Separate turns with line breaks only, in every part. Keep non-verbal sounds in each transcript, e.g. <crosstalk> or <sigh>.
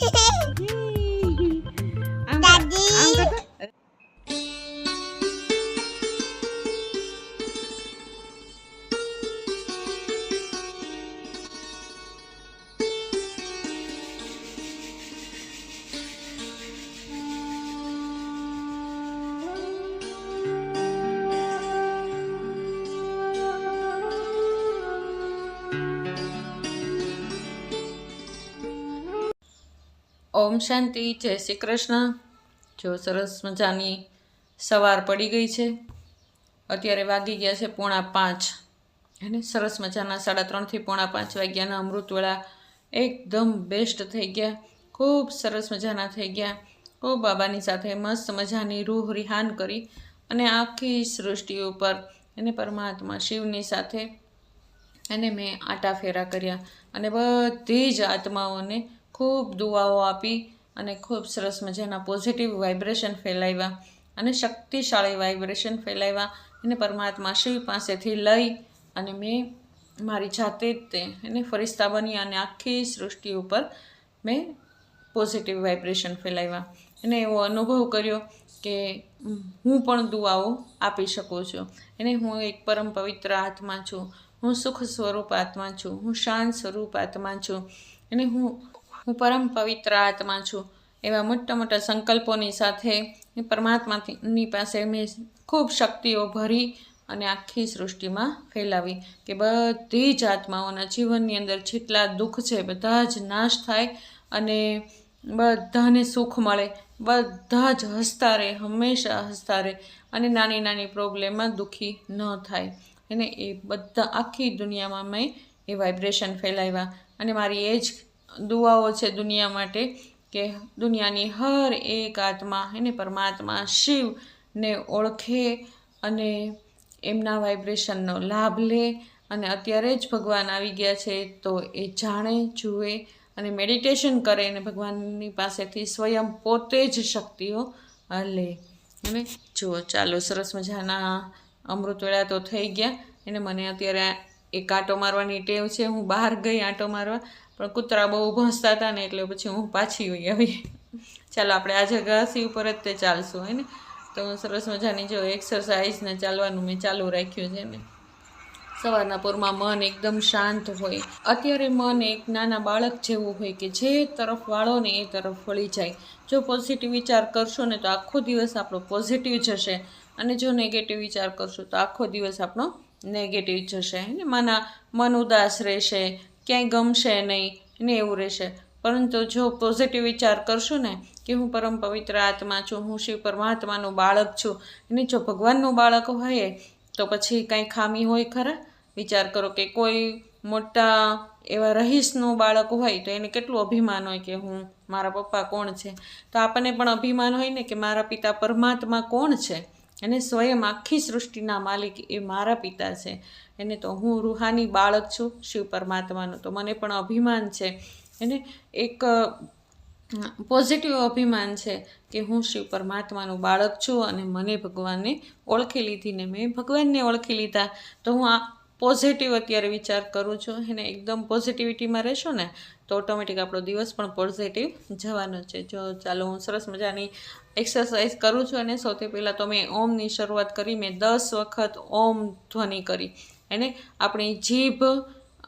Hehehe <laughs> ઓમ શાંતિ, જય શ્રી કૃષ્ણ. જો સરસ મજાની સવાર પડી ગઈ છે. અત્યારે વાગી ગયા છે પોણા પાંચ. અને સરસ મજાના સાડા ત્રણથી પોણા પાંચ વાગ્યાના અમૃતવેળા એકદમ બેસ્ટ થઈ ગયા. ખૂબ સરસ મજાના થઈ ગયા. ખૂબ બાબાની સાથે મસ્ત મજાની રૂહ રિહાન કરી અને આખી સૃષ્ટિ ઉપર એને પરમાત્મા શિવની સાથે અને મેં આટા ફેરા કર્યા. અને બધી જ આત્માઓને ખૂબ દુઆઓ આપી અને ખૂબ સરસ મજાના પોઝિટિવ વાઇબ્રેશન ફેલાવ્યા અને શક્તિશાળી વાઇબ્રેશન ફેલાવ્યા એને પરમાત્મા શિવ પાસેથી લઈ અને મેં મારી જાતે જ તે એને ફરિસ્તા બની અને આખી સૃષ્ટિ ઉપર મેં પોઝિટિવ વાઇબ્રેશન ફેલાવ્યા. એને એવો અનુભવ કર્યો કે હું પણ દુઆઓ આપી શકું છું. એને હું એક પરમ પવિત્ર આત્મા છું. હું સુખ સ્વરૂપ આત્મા છું. હું શાંત સ્વરૂપ આત્મા છું. અને હું હું પરમ પવિત્ર આત્મા છું. એવા મોટા મોટા સંકલ્પોની સાથે પરમાત્માની પાસે મેં ખૂબ શક્તિઓ ભરી અને આખી સૃષ્ટિમાં ફેલાવી કે બધી જ આત્માઓના જીવનની અંદર જેટલા દુઃખ છે, બધા જ નાશ થાય અને બધાને સુખ મળે. બધા જ હસતા રહે, હંમેશા હસતા રહે અને નાની નાની પ્રોબ્લેમમાં દુઃખી ન થાય. અને એ બધા આખી દુનિયામાં મેં એ વાઇબ્રેશન ફેલાવ્યા અને મારી એ જ દુઆઓ છે દુનિયા માટે કે દુનિયાની હર એક આત્મા, એને પરમાત્મા, શિવને ઓળખે અને એમના વાઇબ્રેશનનો લાભ લે અને અત્યારે જ ભગવાન આવી ગયા છે તો એ જાણે, જુએ અને મેડિટેશન કરે અને ભગવાનની પાસેથી સ્વયં પોતે જ શક્તિઓ લે. અને જુઓ, ચાલો, સરસ મજાના અમૃતવેળા તો થઈ ગયા. એને મને અત્યારે એક આંટો મારવાની ટેવ છે. હું બહાર ગઈ આંટો મારવા. પણ કૂતરા બહુ ભસતા હતા ને એટલે પછી હું પાછી વહી આવી. ચાલો આપણે આજે ઘાસી ઉપર જ તે ચાલશું, હે ને? તો સરસ મજાની જો એક્સરસાઇઝને ચાલવાનું મેં ચાલુ રાખ્યું છે ને. સવારના પૂરમાં મન એકદમ શાંત હોય. અત્યારે મન એક નાના બાળક જેવું હોય કે જે તરફ વાળો ને એ તરફ વળી જાય. જો પોઝિટિવ વિચાર કરશો ને તો આખો દિવસ આપણો પોઝિટિવ જશે અને જો નેગેટિવ વિચાર કરશો તો આખો દિવસ આપણો નેગેટિવ જશે ને? માના મન ઉદાસ રહેશે ક્યાંય ગમશે નહીં ને એવું રહેશે. પરંતુ જો પોઝિટિવ વિચાર કરશું ને કે હું પરમ પવિત્ર આત્મા છું, હું શિવ પરમાત્માનું બાળક છું અને જો ભગવાનનું બાળક હોય તો પછી કાંઈ ખામી હોય ખરા? વિચાર કરો કે કોઈ મોટા એવા રહીશનું બાળક હોય તો એને કેટલું અભિમાન હોય કે હું મારા પપ્પા કોણ છે? તો આપણને પણ અભિમાન હોય ને કે મારા પિતા પરમાત્મા કોણ છે? અને સ્વયં આખી સૃષ્ટિના માલિક એ મારા પિતા છે. એને તો હું રૂહાની બાળક છું, શિવ પરમાત્માનું. તો મને પણ અભિમાન છે. એને એક પોઝિટિવ અભિમાન છે કે હું શિવ પરમાત્માનું બાળક છું અને મને ભગવાનને ઓળખી લીધી ને મેં ભગવાનને ઓળખી લીધા. તો હું આ પોઝિટિવ અત્યારે વિચાર કરું છું. એને એકદમ પોઝિટિવિટીમાં રહેશો ને, તો ઓટોમેટિક આપણો દિવસ પણ પોઝિટિવ જવાનો છે. જો ચાલો, હું સરસ મજાની એક્સરસાઇઝ કરું છું અને સૌથી પહેલાં તો મેં ઓમની શરૂઆત કરી. મેં દસ વખત ઓમ ધ્વનિ કરી. એને આપણી જીભ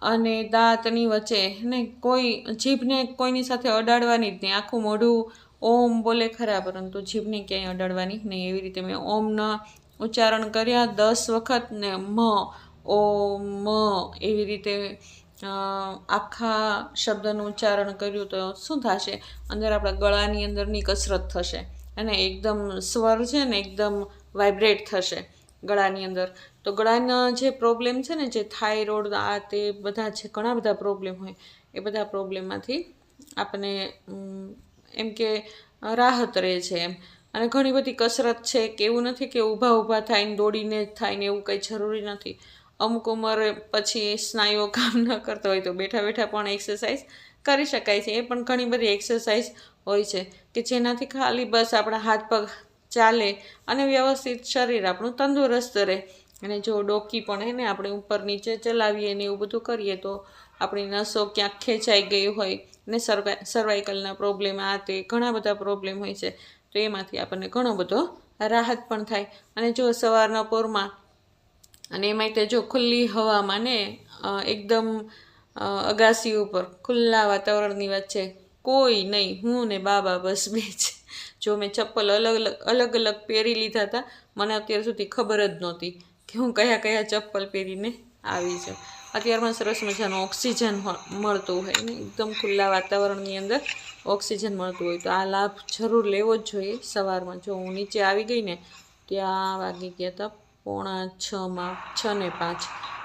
અને દાંતની વચ્ચે ને કોઈ જીભને કોઈની સાથે અડાડવાની જ નહીં. આખું મોઢું ઓમ બોલે ખરા, પરંતુ જીભને ક્યાંય અડાડવાની નહીં. એવી રીતે મેં ઓમના ઉચ્ચારણ કર્યા, દસ વખત ને મ ઓમ મ એવી રીતે આખા શબ્દનું ઉચ્ચારણ કર્યું તો શું થશે? અંદર આપણા ગળાની અંદરની કસરત થશે. અને એકદમ સ્વર છે ને એકદમ વાઇબ્રેટ થશે. ગળાની અંદર. તો ગળાના જે પ્રોબ્લેમ છે ને, જે થાઇરોઇડ આ તે બધા છે ઘણા બધા પ્રોબ્લેમ હોય, એ બધા પ્રોબ્લેમમાંથી આપણને એમ કે, રાહત રહે છે એમ. અને ઘણી બધી કસરત છે કે એવું નથી કે ઊભા ઊભા થાય ને દોડીને જ થાય ને એવું કંઈ જરૂરી નથી. અમુક ઉંમરે પછી સ્નાયુઓ કામ ન કરતા હોય તો બેઠા બેઠા પણ એક્સરસાઇઝ કરી શકાય છે. એ પણ ઘણી બધી એક્સરસાઇઝ હોય છે કે જેનાથી ખાલી બસ આપણા હાથ પગ ચાલે અને વ્યવસ્થિત શરીર આપણું તંદુરસ્ત રહે. અને જો ડોકી પણ હે ને આપણે ઉપર નીચે ચલાવીએ ને એવું બધું કરીએ તો આપણી નસો ક્યાંક ખેંચાઈ ગઈ હોય ને સર્વા સર્વાઇકલના પ્રોબ્લેમ આ તે ઘણા બધા પ્રોબ્લેમ હોય છે. તો એમાંથી આપણને ઘણો બધો રાહત પણ થાય. અને જો સવારના પોરમાં અને એમાંય તે જો ખુલ્લી હવામાં ને એકદમ અગાસી ઉપર ખુલ્લા વાતાવરણની વચ્ચે કોઈ નહીં, હું ને બાબા બસ બે જ. જો મેં ચપ્પલ અલગ અલગ અલગ પહેરી લીધા હતા, મને અત્યાર સુધી ખબર જ નહોતી કે હું કયા કયા ચપ્પલ પહેરીને આવી છું. અત્યારમાં સરસ મજાનું ઓક્સિજન મળતું હોય એકદમ ખુલ્લા વાતાવરણની અંદર ઓક્સિજન મળતું હોય. તો આ લાભ જરૂર લેવો જ જોઈએ સવારમાં. જો હું નીચે આવી ગઈ ને, ત્યાં વાગી ગયા હતા પોણા છમાં છ ને પાંચ.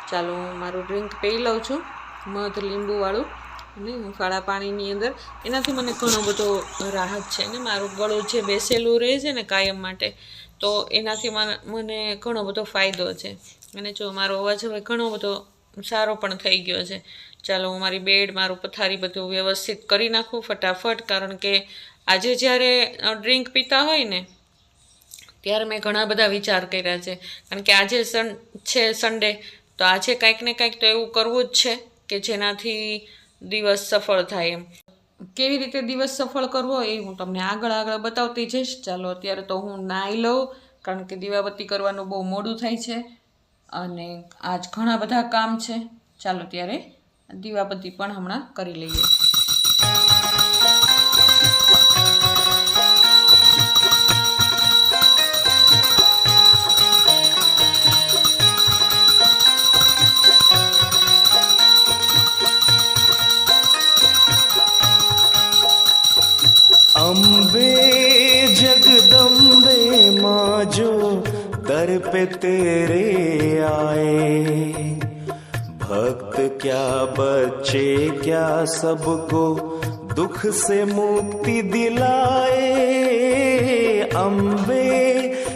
ચાલો હું મારું ડ્રિંક પી લઉં છું. મધ લીંબુવાળું અને હુંફાળા પાણીની અંદર. એનાથી મને ઘણો બધો રાહત છે ને. મારું ગળું જે બેસેલું રહે છે ને કાયમ માટે, તો એનાથી મને ઘણો બધો ફાયદો છે. અને જો મારો અવાજ હવે ઘણો બધો સારો પણ થઈ ગયો છે. ચાલો, હું મારી બેડ, મારું પથારી બધું વ્યવસ્થિત કરી નાખું ફટાફટ, કારણ કે આજે જ્યારે ડ્રિંક પીતા હોય ને, ત્યારે મેં ઘણા બધા વિચાર કર્યા છે. કારણ કે આજે સન, છે સન્ડે તો આજે કાંઈક ને કાંઈક તો એવું કરવું જ છે કે જેનાથી દિવસ સફળ થાય એમ. કેવી રીતે દિવસ સફળ કરવો એ હું તમને આગળ આગળ બતાવતી જઈશ. ચાલો, અત્યારે તો હું નાહી લઉં, કારણ કે દીવાબત્તી કરવાનું બહુ મોડું થાય છે અને આજ ઘણા બધા કામ છે. ચાલો, ત્યારે દીવાબત્તી પણ હમણાં કરી લઈએ.
तेरे आए। भक्त क्या बच्चे, क्या सबको दुख से मुक्ति दिलाए? अम्बे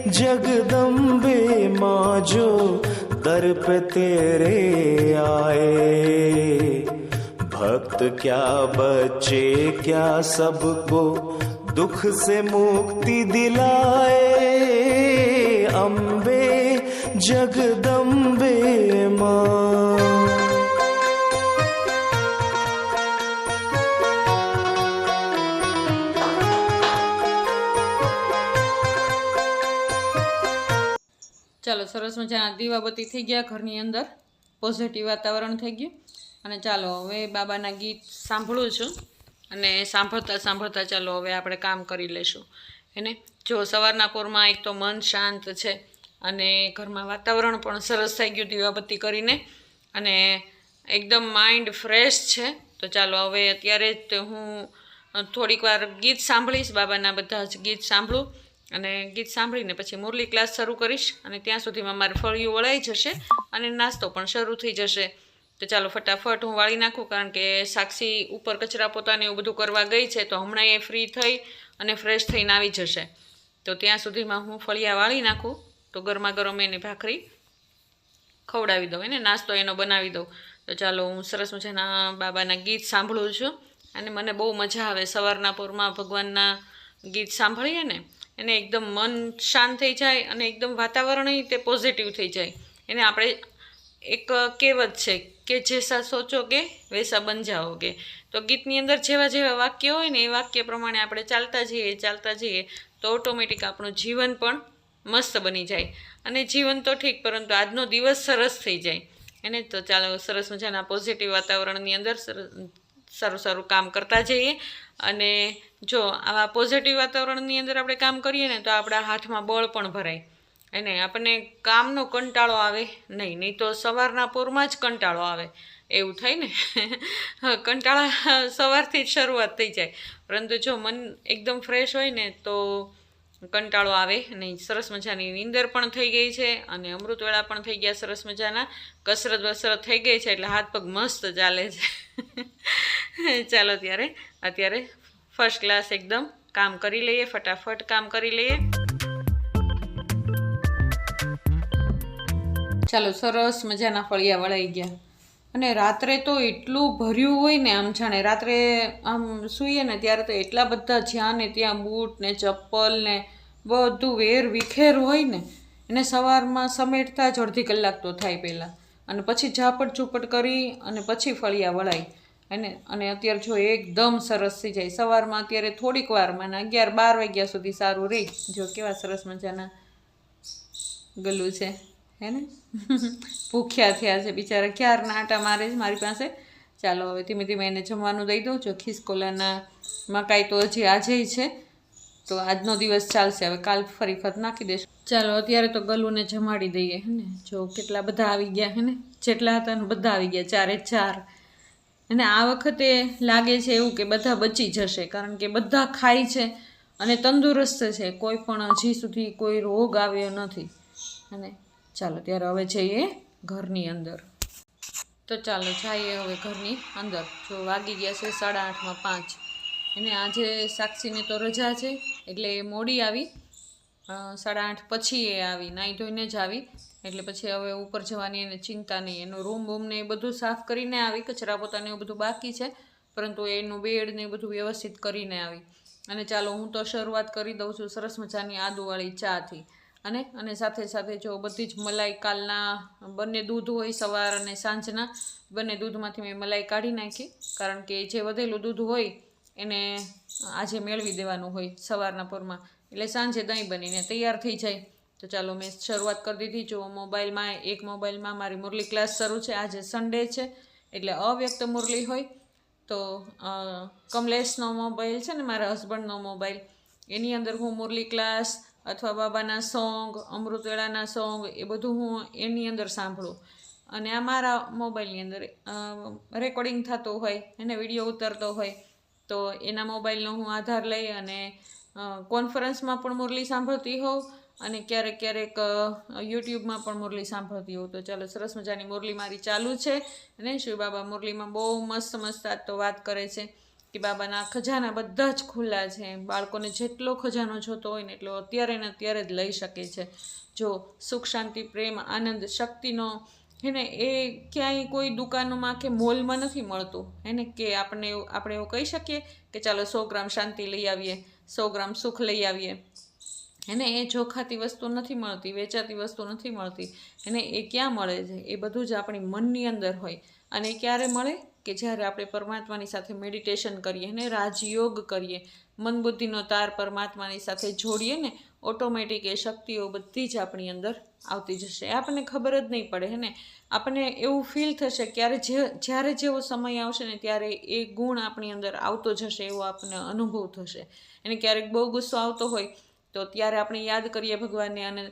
जगदम्बे माँ जो दर पे तेरे आए। भक्त क्या बच्चे, क्या सबको दुख से मुक्ति दिलाए? अम्बे જગદંબે માં
ચાલો સરસ મજાના દીવાબત્તી થઈ ગયા ઘરની અંદર પોઝિટિવ વાતાવરણ થઈ ગયું અને ચાલો હવે બાબાના ગીત સાંભળું છું અને સાંભળતા સાંભળતા ચાલો હવે આપણે કામ કરી લઈશું એને જો સવારના પોરમાં એક તો મન શાંત છે અને ઘરમાં વાતાવરણ પણ સરસ થઈ ગયું દીવાબત્તી કરીને. અને એકદમ માઇન્ડ ફ્રેશ છે. તો ચાલો હવે અત્યારે જ હું થોડીક વાર ગીત સાંભળીશ. બાબાના બધા જ ગીત સાંભળું અને ગીત સાંભળીને પછી મુરલી ક્લાસ શરૂ કરીશ અને ત્યાં સુધીમાં મારે ફળિયું વળાઈ જશે અને નાસ્તો પણ શરૂ થઈ જશે. તો ચાલો ફટાફટ હું વાળી નાખું કારણ કે સાક્ષી ઉપર કચરા પોતાને એવું બધું કરવા ગઈ છે તો હમણાં એ ફ્રી થઈ અને ફ્રેશ થઈને આવી જશે. તો ત્યાં સુધીમાં હું ફળિયા વાળી નાખું. તો ગરમા ગરમ એને ભાખરી ખવડાવી દઉં. એને નાસ્તો એનો બનાવી દઉં. તો ચાલો હું સરસ મજાના બાબાના ગીત સાંભળું છું. અને મને બહુ મજા આવે. સવારના પોરમાં ભગવાનના ગીત સાંભળીએ ને, એને એકદમ મન શાંત થઈ જાય અને એકદમ વાતાવરણ તે પોઝિટિવ થઈ જાય. એને આપણે એક કહેવત છે કે, જેસા સોચો કે વૈસા બન જાઓગે. તો ગીતની અંદર જેવા જેવા વાક્ય હોય ને, એ વાક્ય પ્રમાણે આપણે ચાલતા જઈએ ચાલતા જઈએ, તો ઓટોમેટિક આપણું જીવન પણ મસ્ત બની જાય. અને જીવન તો ઠીક, પરંતુ આજનો દિવસ સરસ થઈ જાય. એને તો ચાલો સરસ મજાના પોઝિટિવ વાતાવરણની અંદર સારું સારું કામ કરતા જઈએ. અને જો આવા પોઝિટિવ વાતાવરણની અંદર આપણે કામ કરીએ ને તો આપણા હાથમાં બળ પણ ભરાય. એને આપણને કામનો કંટાળો આવે નહીં નહીં તો સવારના પોરમાં જ કંટાળો આવે. એવું થાય ને? <laughs> કંટાળા સવારથી જ શરૂઆત થઈ જાય. પરંતુ જો મન એકદમ ફ્રેશ હોય ને તો કંટાળો આવે નહીં સરસ મજાની નીંદર પણ થઈ ગઈ છે અને અમૃતવેળા પણ થઈ ગયા સરસ મજાના. કસરત બસરત થઈ ગઈ છે એટલે હાથ પગ મસ્ત ચાલે છે. ચાલો ત્યારે, અત્યારે ફર્સ્ટ ક્લાસ એકદમ કામ કરી લઈએ, ફટાફટ કામ કરી લઈએ. ચાલો સરસ મજાના ફળિયા વળાઈ ગયા. અને રાત્રે તો એટલું ભર્યું હોય ને આમ જાણે, રાત્રે આમ સૂઈએ ને ત્યારે તો એટલા બધા જ્યાં ને ત્યાં બૂટ ને ચપ્પલ ને બધું વેર વિખેર હોય ને, એને સવારમાં સમેટતા જ અડધી કલાક તો થાય પહેલાં. અને પછી ઝાપટ ઝૂપટ કરી અને પછી ફળિયા વળાય. અને અને અત્યારે જો એકદમ સરસ થઈ જાય. સવારમાં અત્યારે થોડીક વારમાં અગિયાર, બાર વાગ્યા સુધી સારું રહે જો કેવા સરસ મજાના ગલું છે. હે ને? ભૂખ્યા થયા છે બિચારા. ક્યારના આટા મારે જ મારી પાસે? ચાલો, હવે ધીમે ધીમે એને જમવાનું દઈ દઉં. જો ખિસકોલાના મકાઈ તો હજી આજે છે, તો આજનો દિવસ ચાલશે. હવે કાલ ફરી ફરત નાખી દઈશું ચાલો, અત્યારે તો ગલુને જમાડી દઈએ, હે ને? જો કેટલા બધા આવી ગયા, હે ને? જેટલા હતા ને બધા આવી ગયા, ચારે ચાર. અને આ વખતે લાગે છે એવું કે બધા બચી જશે, કારણ કે બધા ખાય છે અને તંદુરસ્ત છે. કોઈ પણ હજી સુધી કોઈ રોગ આવ્યો નથી. અને ચાલો, ત્યારે હવે જઈએ ઘરની અંદર. તો ચાલો, જઈએ હવે ઘરની અંદર. જો વાગી ગયા છે સાડા આઠમાં પાંચ. અને આજે સાક્ષીને તો રજા છે, એટલે એ મોડી આવી. સાડા આઠ પછી એ આવી, નાહી ધોઈને જ આવી. એટલે પછી હવે ઉપર જવાની એને ચિંતા નહીં. એનું રૂમ બૂમ ને એ બધું સાફ કરીને આવી, કચરા પોતાને એવું બધું બાકી છે. પરંતુ એનું બેડ ને એ બધું વ્યવસ્થિત કરીને આવી. અને ચાલો, હું તો શરૂઆત કરી દઉં છું સરસ મજાની આદુવાળી ચાથી. અને અને સાથે સાથે જો બધી જ મલાઈ કાલના બંને દૂધ હોય સવાર અને સાંજના, બંને દૂધમાંથી મેં મલાઈ કાઢી નાખી. કારણ કે જે વધેલું દૂધ હોય એને આજે મેળવી દેવાનું હોય સવારના પરમાં. એટલે સાંજે દહીં બનીને તૈયાર થઈ જાય. તો ચાલો મેં શરૂઆત કરી દીધી. જો મોબાઈલમાં, એક મોબાઈલમાં મારી મુરલી ક્લાસ શરૂ છે. આજે સન્ડે છે, એટલે અવ્યક્ત મુરલી હોય. તો કમલેશનો મોબાઈલ છે ને, મારા હસબન્ડનો મોબાઈલ. એની અંદર હું મુરલી ક્લાસ અથવા બાબાના સોંગ, અમૃતવેળાના સોંગ, એ બધું હું એની અંદર સાંભળું. અને આ મારા મોબાઈલની અંદર રેકોર્ડિંગ થતું હોય, એને વીડિયો ઉતરતો હોય, તો એના મોબાઈલનો હું આધાર લઈ અને કોન્ફરન્સમાં પણ મુરલી સાંભળતી હોઉં અને ક્યારેક ક્યારેક યુટ્યુબમાં પણ મુરલી સાંભળતી હોઉં. તો ચાલો, સરસ મજાની મુરલી મારી ચાલુ છે અને શિવ બાબા મુરલીમાં બહુ મસ્ત મસ્ત આજ તો વાત કરે છે. કે બાબાના ખજાના બધા જ ખુલ્લા છે. બાળકોને જેટલો ખજાનો જોતો હોય ને એટલો અત્યારે ને અત્યારે જ લઈ શકે છે. જો સુખ, શાંતિ, પ્રેમ, આનંદ, શક્તિનો હેને એ ક્યાંય કોઈ દુકાનોમાં કે મોલમાં નથી મળતું. એને કે આપણે આપણે એવું કહી શકીએ કે ચાલો સો ગ્રામ શાંતિ લઈ આવીએ, સો ગ્રામ સુખ લઈ આવીએ. એને એ જોખાતી વસ્તુ નથી મળતી, વેચાતી વસ્તુ નથી મળતી. એને એ ક્યાં મળે છે? એ બધું જ આપણી મનની અંદર હોય. અને એ ક્યારે મળે? કે જ્યારે આપણે પરમાત્માની સાથે મેડિટેશન કરીએ ને રાજયોગ કરીએ મન બુદ્ધિનો તાર પરમાત્માની સાથે જોડીએ ને ઓટોમેટિક એ શક્તિઓ બધી જ આપણી અંદર આવતી જશે. આપણને ખબર જ નહીં પડે, હે ને? આપણને એવું ફીલ થશે ક્યારે જે, જ્યારે જેવો સમય આવશે ને, ત્યારે એ ગુણ આપણી અંદર આવતો જશે, એવો આપણને અનુભવ થશે. એને ક્યારેક બહુ ગુસ્સો આવતો હોય તો ત્યારે આપણે યાદ કરીએ ભગવાનને અને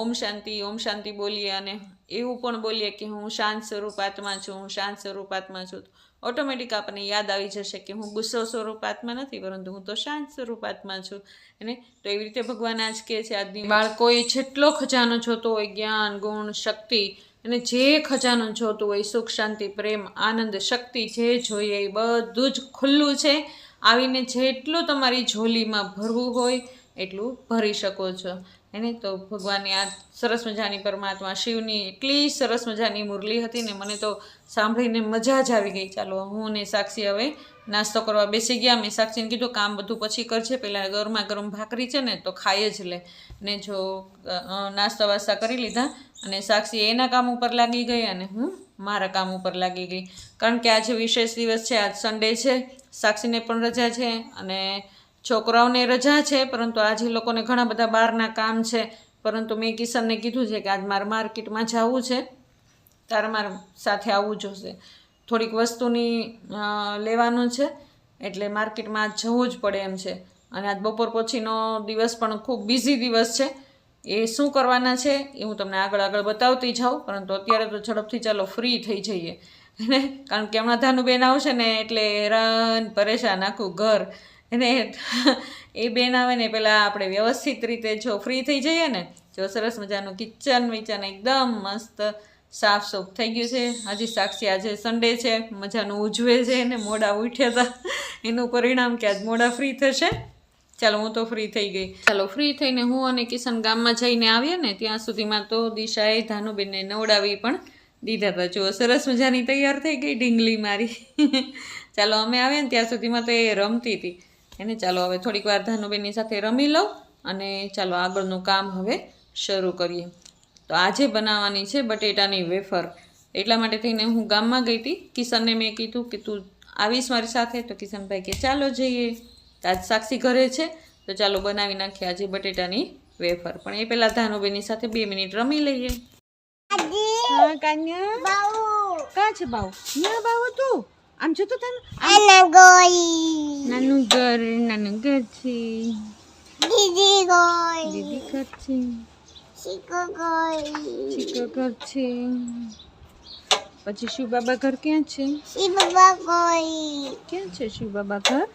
ઓમ શાંતિ ઓમ શાંતિ બોલીએ અને એવું પણ બોલીએ કે હું શાંત સ્વરૂપ છું, હું શાંત સ્વરૂપ છું. ઓટોમેટિક આપણને યાદ આવી જશે કે હું ગુસ્સો સ્વરૂપ નથી, પરંતુ હું તો શાંત સ્વરૂપ છું. અને તો એવી રીતે ભગવાન આજ કહે છે આજની બાળકોએ જેટલો ખજાનો જોતો હોય જ્ઞાન, ગુણ, શક્તિ અને જે ખજાનો જોતું હોય, સુખ, શાંતિ, પ્રેમ, આનંદ, શક્તિ જે જોઈએ એ બધું જ ખુલ્લું છે. આવીને જેટલું તમારી ઝોલીમાં ભરવું હોય એટલું ભરી શકો છો. એને તો ભગવાનની આ સરસ મજાની પરમાત્મા શિવની એટલી સરસ મજાની મુરલી હતી ને મને તો સાંભળીને મજા જ આવી ગઈ. ચાલો, હું ને સાક્ષી હવે નાસ્તો કરવા બેસી ગયા. મેં સાક્ષીને કીધું, કામ બધું પછી કરજે. પહેલાં ગરમા ગરમ ભાખરી છે ને, તો ખાઈ જ લે. ને જો નાસ્તા વાસ્તા કરી લીધા અને સાક્ષી એના કામ ઉપર લાગી ગઈ અને હું મારા કામ ઉપર લાગી ગઈ. કારણ કે આજે વિશેષ દિવસ છે, આજ સન્ડે છે. સાક્ષીને પણ રજા છે અને છોકરાઓને રજા છે, પરંતુ આજે લોકોને ઘણા બધા બહારના કામ છે. પરંતુ મેં કિશનને કીધું છે કે આજ મારે માર્કેટમાં જવું છે. તારે મારે સાથે આવવું જોશે. થોડીક વસ્તુની લેવાનું છે, એટલે માર્કેટમાં આજ જવું જ પડે એમ છે. અને આજ બપોર પછીનો દિવસ પણ ખૂબ બિઝી દિવસ છે. એ શું કરવાના છે, એ હું તમને આગળ આગળ બતાવતી જાઉં, પરંતુ અત્યારે તો ઝડપથી ચાલો ફ્રી થઈ જઈએ. <laughs> કારણ કે હમણાં ધાનુબેન આવશે ને એટલે હેરાન, પરેશાન આખું ઘર. એને એ બેન આવે ને પહેલાં આપણે વ્યવસ્થિત રીતે જો ફ્રી થઈ જઈએ ને, જો સરસ મજાનું કિચન વિચન એકદમ મસ્ત સાફ સૂફ થઈ ગયું છે. હજી સાક્ષી આજે સન્ડે છે, મજાનું ઉજવે છે ને, મોડા ઉઠ્યા હતા એનું પરિણામ કે આજ મોડા ફ્રી થશે. ચાલો, હું તો ફ્રી થઈ ગઈ. ચાલો ફ્રી થઈને હું અને કિશન ગામમાં જઈને આવીએ ને, ત્યાં સુધીમાં તો દિશાએ ધાનુબેનને નવડાવી પણ દીધા હતા જો સરસ મજાની તૈયાર થઈ ગઈ ઢીંગલી મારી. ચાલો, અમે આવીએ ને, ત્યાં સુધીમાં તો એ રમતી હતી. એને ચાલો હવે થોડીક વાર ધાનુબેનની સાથે રમી લઉં અને ચાલો આગળનું કામ હવે શરૂ કરીએ. તો આજે બનાવવાની છે બટેટાની વેફર એટલા માટે થઈને હું ગામમાં ગઈ હતી. કિશનને મેં કીધું કે તું આવીશ મારી સાથે? તો કિશનભાઈ કે ચાલો જઈએ. આજ સાક્ષી ઘરે છે. તો ચાલો બનાવી નાખીએ આજે બટેટાની વેફર. પણ એ પહેલાં ધાનુબેનની સાથે બે મિનિટ રમી લઈએ. કાં છે બાઉ? ના બાઉ તું આમ જો તો ગોઈ નાનું ઘર નાનું ઘર છે દીદી ઘર છે ચીકો ઘર છે પછી શિવ બાબા ઘર ક્યાં છે? ક્યાં છે શિવ બાબા ઘર?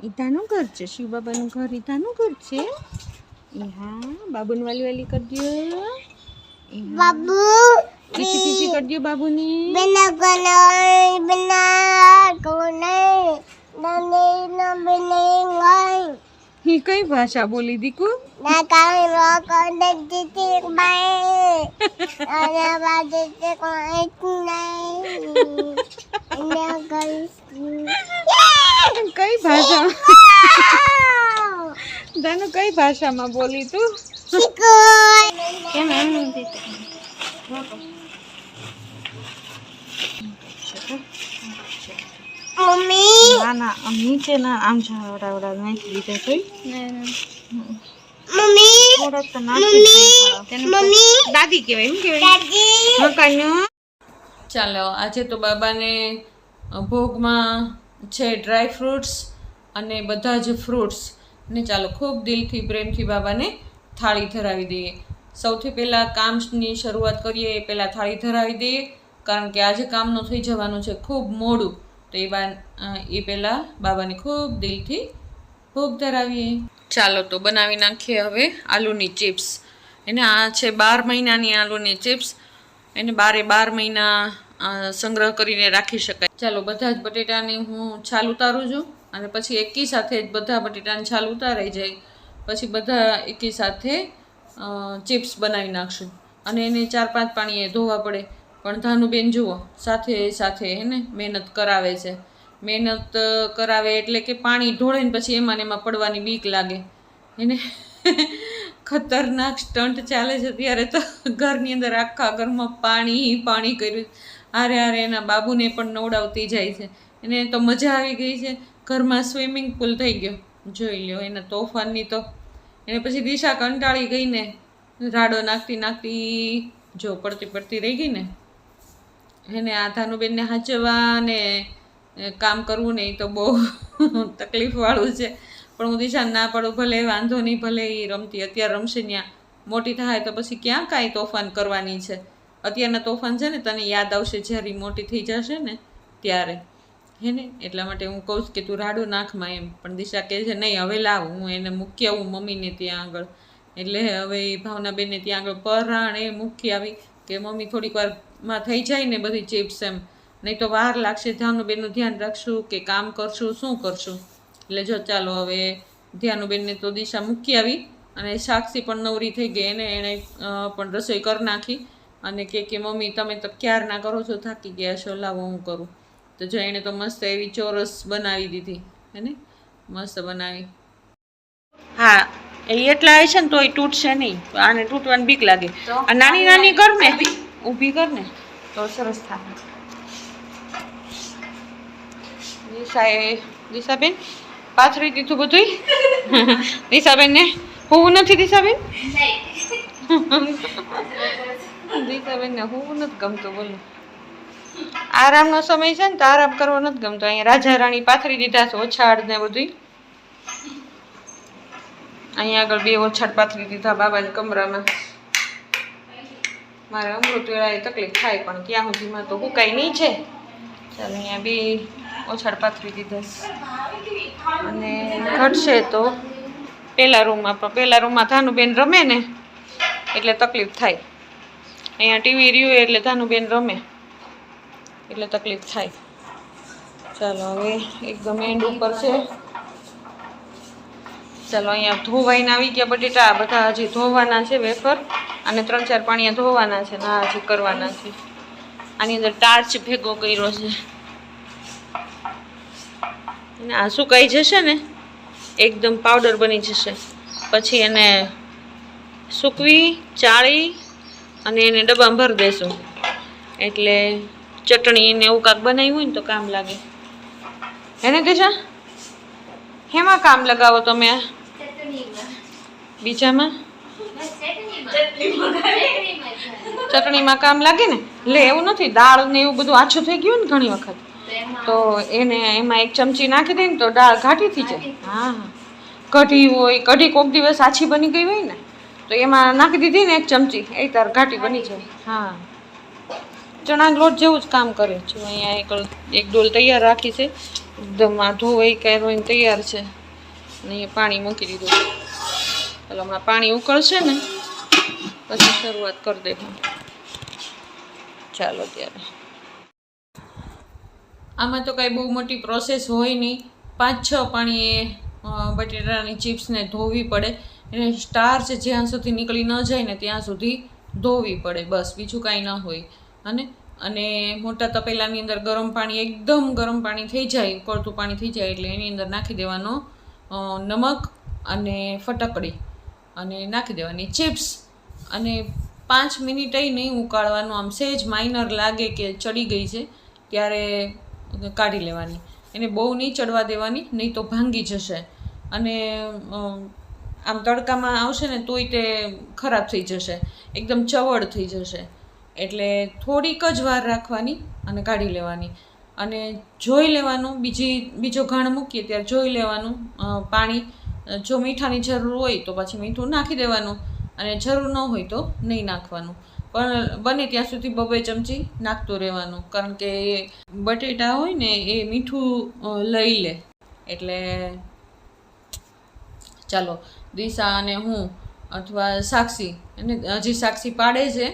ઈતાનું ઘર છે. શિવ બાબાનું ઘર ઈતાનું ઘર છે? હા બાબુન વાલી વાલી કરી દો ઈ હા. ખીચી ખીચી કરી દો બાબુને ઈ કઈ ભાષા બોલી દીકુ કઈ ભાષા તને કઈ ભાષામાં બોલી તું કેમ એમ નથી
મમ્મી
ના ના આમ નીચે ના આમ છાવડાવડા નાખી દીધા કોઈ
મમ્મી?
થોડાક તો નાખી દીધા.
મમ્મી?
દાદી કહેવાય એમ કહેવાય?
દાદી?
હા કાન્યો? ચાલો આજે તો બાબાને ભોગમાં છે ડ્રાય ફ્રૂટ્સ અને બધા જ ફ્રૂટ્સ ને ચાલો ખૂબ દિલથી પ્રેમથી બાબાને થાળી ધરાવી દઈએ. સૌથી પહેલાં કામની શરૂઆત કરીએ એ પહેલાં થાળી ધરાવી દઈએ. કારણ કે આજે કામનું થઈ જવાનું છે ખૂબ મોડું. તો એ બા એ પહેલાં બાબાને ખૂબ દિલથી ભોગ ધરાવીએ. ચાલો તો બનાવી નાખીએ હવે આલુની ચિપ્સ. એને આ છે બાર મહિનાની આલુની ચિપ્સ. એને બારે બાર મહિના સંગ્રહ કરીને રાખી શકાય. ચાલો બધા જ બટેટાની હું છાલ ઉતારું છું અને પછી એકી સાથે જ બધા બટેટાની છાલ ઉતારાઈ જાય. પછી બધા એકી સાથે ચિપ્સ બનાવી નાખશું. અને એને ચાર પાંચ પાણીએ ધોવા પડે. પણ ધાનુબેન જુઓ, સાથે સાથે એને મહેનત કરાવે છે. મહેનત કરાવે એટલે કે પાણી ઢોળે ને પછી એમાં એમાં પડવાની બીક લાગે. એને ખતરનાક સ્ટન્ટ ચાલે છે ત્યારે તો ઘરની અંદર આખા ઘરમાં પાણી પાણી કર્યું. હારે હારે એના બાબુને પણ નવડાવતી જાય છે. એને તો મજા આવી ગઈ છે. ઘરમાં સ્વિમિંગ પુલ થઈ ગયો. જોઈ લ્યો, એના તોફાનની તો. એને પછી દિશા કંટાળી ગઈને રાડો નાખતી નાખતી જો પડતી પડતી રહી ગઈ ને એને આ ધાનુબેનને સાચવવા ને કામ કરવું ને એ તો બહુ તકલીફવાળું છે. પણ હું દિશાને ના પાડું, ભલે વાંધો નહીં, ભલે એ રમતી, અત્યારે રમશે ત્યાં મોટી થાય તો પછી ક્યાં કાંઈ તોફાન કરવાની છે? અત્યારના તોફાન છે ને તને યાદ આવશે જ્યારે મોટી થઈ જશે ને ત્યારે. હે ને? એટલા માટે હું કહું છું કે તું રાડો નાખમાં એમ. પણ દિશા કહે છે, નહીં, હવે લાવ, હું એને મૂકી આવું મમ્મીને ત્યાં આગળ. એટલે હવે એ ભાવનાબેનને ત્યાં આગળ પરાણે મૂકી આવી કે, મમ્મી થોડીક વારમાં થઈ જાય ને બધી ચિપ્સ એમ. નહીં તો વાર લાગશે. ધ્યાનુબેનનું ધ્યાન રાખશું કે કામ કરશું શું કરશું? એટલે જો ચાલો હવે ધ્યાનુબેનને તો દિશા મૂકી આવી અને સાક્ષી પણ નવરી થઈ ગઈ. એને એણે પણ રસોઈ કરી નાખી અને કે કે મમ્મી તમે તો ક્યાર ના કરો છો? થાકી ગયા છો. લાવો હું કરું. તો જો એણે તો મસ્ત એવી ચોરસ બનાવી દીધી. હે મસ્ત બનાવી. હા એ એટલા આવે છે ને તો એ તૂટશે નહીં. આને તૂટવાની બીક લાગે. આ નાની નાની કર ને. ઊભી કર ને તો સરસ થાય. દિશાએ દિશાબેન પાથરી દીધું બધું દિશાબેન <laughs> ને હું નથી દિશાબેન દિશાબેન ને હું નથી ગમતું બોલું આરામનો સમય છે ને તો આરામ કરવો નથી ગમતો. અહીંયા રાજા રાણી પાથરી દીધા છે ઓછાડ ને બધું અહીંયા આગળ બે ઓછાડ પાથરી દીધા બાબાની કમરામાં. મારે અમૃત વેળાએ તકલીફ થાય, પણ ત્યાં સુધીમાં તો હુકાય નહીં છે. ચાલો, અહીંયા બી ઓછાડ પાથરી દીધા અને ઘટશે તો પહેલા રૂમમાં પણ પહેલા રૂમમાં ધાનુબેન રમે ને, એટલે તકલીફ થાય. અહીંયા ટીવી રહ્યું એટલે ધાનુબેન રમે, એટલે તકલીફ થાય. ચાલો, હવે એકદમ એન્ડ ઉપર છે. ચાલો, અહીંયા ધોવાઈને આવી ગયા બટેટા, આ બધા હજી ધોવાના છે વેફર. અને ત્રણ ચાર પાણીયા ધોવાના છે ના હજી કરવાના છે. આની અંદર ટાર્ચ ભેગો કર્યો છે. અને આ સુકાઈ જશે ને? એકદમ પાવડર બની જશે. પછી એને સૂકવી ચાળી અને એને ડબ્બામાં ભરી દેશું. એટલે ચટણી ને એવું કાંક બનાવ્યું હોય ને તો કામ લાગે. હે ને દિશા હેમાં કામ લગાવો તમે આ? બીજામાં? ચટણીમાં કામ લાગે ને? લે, એવું નથી. દાળ ને એવું બધું આછું થઈ ગયું ને ઘણી વખત. તો એને એમાં એક ચમચી નાખી દે ને તો દાળ ઘાટી થઈ જાય. હા કઢી હોય, કઢી કોક દિવસ આછી બની ગઈ હોય ને, તો એમાં નાખી દીધી ને એક ચમચી. એ તાર ઘાટી બની જાય. હા. ચણા લોટ જેવું જ કામ કરે છે. અહીંયા એક એક ડોલ તૈયાર રાખી છે. એકદમ આ ધોવાઈ કાઢવાની તૈયાર છે. અને પાણી મૂકી દીધું ચાલો હમણાં પાણી ઉકળશે ને, પછી શરૂઆત કરી દેવું ચાલો ત્યારે. આમાં તો કાંઈ બહુ મોટી પ્રોસેસ હોય નહીં. પાંચ છ પાણીએ બટેટાની ચિપ્સને ધોવી પડે. એને સ્ટાર્ચ જ્યાં સુધી નીકળી ન જાય ને ત્યાં સુધી ધોવી પડે, બસ. બીજું કાંઈ ન હોય. અને અને મોટા તપેલાની અંદર ગરમ પાણી, એકદમ ગરમ પાણી થઈ જાય, ઉકળતું પાણી થઈ જાય એટલે એની અંદર નાખી દેવાનો નમક અને ફટકડી. અને નાખી દેવાની. ચિપ્સ અને પાંચ મિનિટ નહીં ઉકાળવાનું. આમ સહેજ માઇનર લાગે કે ચડી ગઈ છે, ત્યારે કાઢી લેવાની. એને બહુ નહીં ચડવા દેવાની, નહીં તો ભાંગી જશે. અને આમ તડકામાં આવશે ને તોય તે ખરાબ થઈ જશે. એકદમ ચવડ થઈ જશે. એટલે થોડીક જ વાર રાખવાની અને કાઢી લેવાની. અને જોઈ લેવાનું. બીજી, બીજો ઘાણ મૂકીએ ત્યારે જોઈ લેવાનું પાણી. જો મીઠાની જરૂર હોય તો પછી મીઠું નાખી દેવાનું અને જરૂર ન હોય તો નહીં નાખવાનું. પણ બને ત્યાં સુધી બબે ચમચી નાખતું રહેવાનું, કારણ કે બટેટા હોય ને એ મીઠું લઈ લે. એટલે ચાલો, દિશા અને હું અથવા સાક્ષી અને હજી સાક્ષી પાડે છે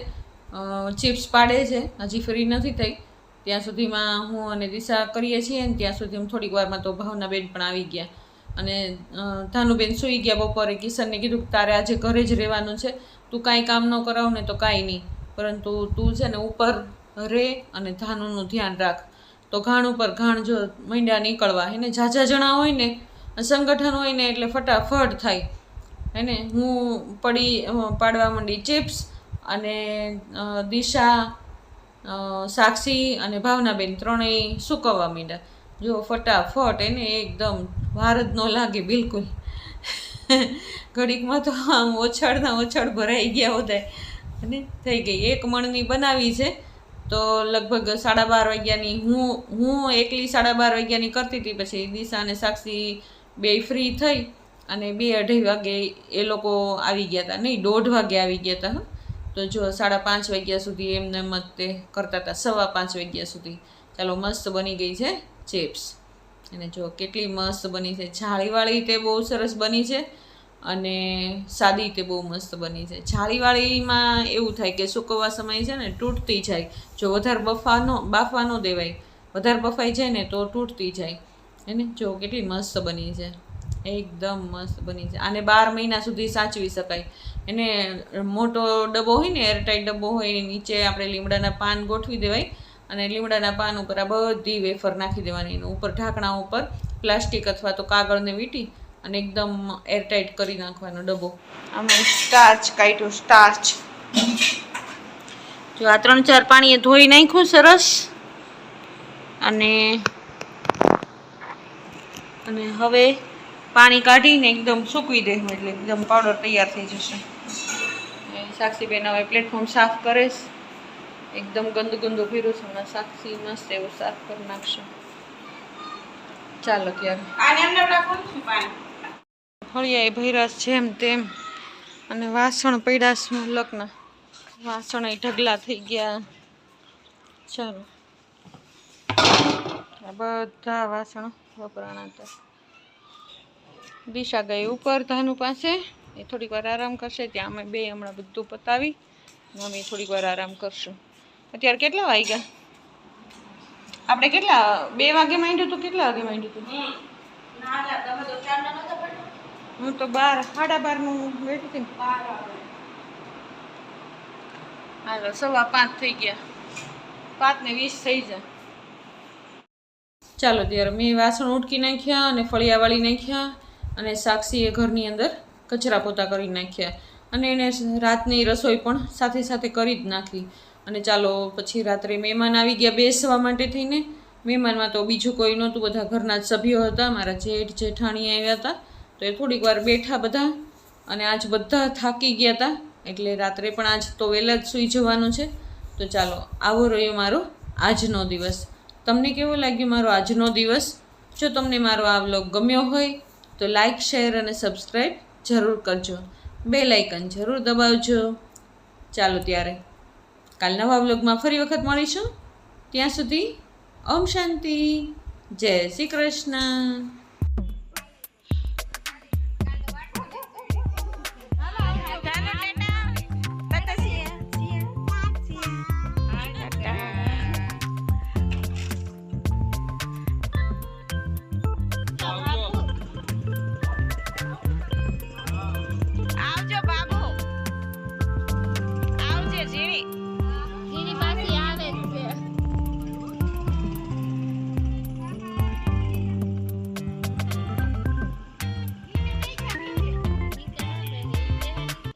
ચિપ્સ પાડે છે, હજી ફ્રી નથી થઈ. ત્યાં સુધીમાં હું અને દિશા કરીએ છીએ ને ત્યાં સુધી થોડીક વારમાં તો ભાવના બેન પણ આવી ગયા. અને ધાનુબેન સૂઈ ગયા બપોરે. કિશનને કીધું કે તારે આજે ઘરે જ રહેવાનું છે. તું કાંઈ કામ ન કરાવ ને તો કાંઈ નહીં. પરંતુ તું છે ને ઉપર રહે અને ધાનુનું ધ્યાન રાખ. તો ઘાણ ઉપર ઘાણ જો મીંડા નીકળવા. એને ઝાઝા જણા હોય ને, સંગઠન હોય ને એટલે ફટાફટ થાય. હેને હું પડી પાડવા માંડી ચિપ્સ અને દિશા સાક્ષી અને ભાવનાબેન ત્રણેય સૂકવવા માંડ્યા. જો ફટાફટ એને એકદમ વાર જ ન લાગે, બિલકુલ. ઘડીકમાં તો આમ ઓછળના ઓછળ ભરાઈ ગયા બધા અને થઈ ગઈ. એક મણની બનાવી છે, તો લગભગ સાડા બાર વાગ્યાની હું હું એકલી સાડા બાર વાગ્યાની કરતી હતી. પછી દિશા અને સાક્ષી બે ફ્રી થઈ અને બે અઢી વાગે એ લોકો આવી ગયા હતા. નહીં, દોઢ વાગે આવી ગયા હતા તો જો સાડા પાંચ વાગ્યા સુધી એમને મત તે કરતા હતા. સવા પાંચ વાગ્યા સુધી. ચાલો, મસ્ત બની ગઈ છે ચિપ્સ. અને જો કેટલી મસ્ત બની છે. જાળીવાળી તે બહુ સરસ બની છે અને સાદી તે બહુ મસ્ત બની છે. જાળીવાળીમાં એવું થાય કે સુકવવા સમય છે ને તૂટતી જાય. જો વધારે બફાનો બાફવા ન દેવાય. વધારે બફાઈ જાય ને તો તૂટતી જાય. એને જો કેટલી મસ્ત બની છે. એકદમ મસ્ત બની છે. આને બાર મહિના સુધી સાચવી શકાય. એને મોટો ડબ્બો હોય ને, એરટાઈટ ડબ્બો હોય એની નીચે આપણે લીમડાના પાન ગોઠવી દેવાય. અને લીમડાના પાન ઉપર આ બધી વેફર નાખી દેવાની. એનું ઉપર ઢાંકણા ઉપર પ્લાસ્ટિક અથવા તો કાગળને વીંટી અને એકદમ એરટાઈટ કરી નાખવાનો ડબ્બો. આમાં સ્ટાર્ચ કાઢ્યું સ્ટાર્ચ જો આ ત્રણ ચાર પાણીએ ધોઈ નાખ્યું સરસ. અને અને હવે પાણી કાઢીને એકદમ સૂકવી દેવું એટલે એકદમ પાવડર તૈયાર થઈ જશે. સાક્ષીબેન હવે પ્લેટફોર્મ સાફ કરે છે. એકદમ ગંદુ ગંદુ ફેર્યું છે હમણાં સાક્ષી મસ્ત એવું સાફ કરી નાખશે. ચાલો ત્યારે. ફળિયા ભૈરાસ જેમ તેમ. અને વાસણ પડ્યા લગ્ન. વાસણ ઢગલા થઈ ગયા. ચાલો. આ બધા વાસણ વપરાણા હતા. દિશા ગઈ ઉપર ધાનુ પાસે. એ થોડીક વાર આરામ કરશે. ત્યાં અમે બે હમણાં બધું પતાવી. અમે થોડીક વાર આરામ કરશું. અત્યારે કેટલા વાગ્યા? આપણે કેટલા બે વાગે માંડ્યું હતું કેટલા વાગે માંડ્યું હતું હું તો બાર સાડા બારનું બેઠી હતી હાલો સવા પાંચ થઈ ગયા. પાંચ ને વીસ થઈ જાય. ચાલો ત્યારે મેં વાસણ ઉટકી નાખ્યા અને ફળિયા વાળી નાખ્યા અને સાક્ષીએ ઘરની અંદર કચરા પોતા કરી નાખ્યા. અને એને રાતની રસોઈ પણ સાથે સાથે કરી જ નાખી. અને ચાલો પછી રાત્રે મહેમાન આવી ગયા બેસવા માટે થઈને. મહેમાનમાં તો બીજું કોઈ નહોતું, બધા ઘરના જ સભ્યો હતા, મારા જેઠ, જેઠાણી આવ્યા હતા. તો એ થોડીક વાર બેઠા બધા અને આજ બધા થાકી ગયા હતા. એટલે રાત્રે પણ આજ તો વહેલા જ સૂઈ જવાનું છે. તો ચાલો, આવો રહ્યો મારો આજનો દિવસ. તમને કેવો લાગ્યો મારો આજનો દિવસ? જો તમને મારો આ વ્લોગ ગમ્યો હોય, તો લાઇક શેર અને સબસ્ક્રાઈબ જરૂર કરજો. બે લાઇકન જરૂર દબાવજો. ચાલો ત્યારે. કાલ નવા વ્લોગમાં ફરી વખત મળીશું. ત્યાં સુધી ઓમ શાંતિ. જય શ્રી કૃષ્ણ.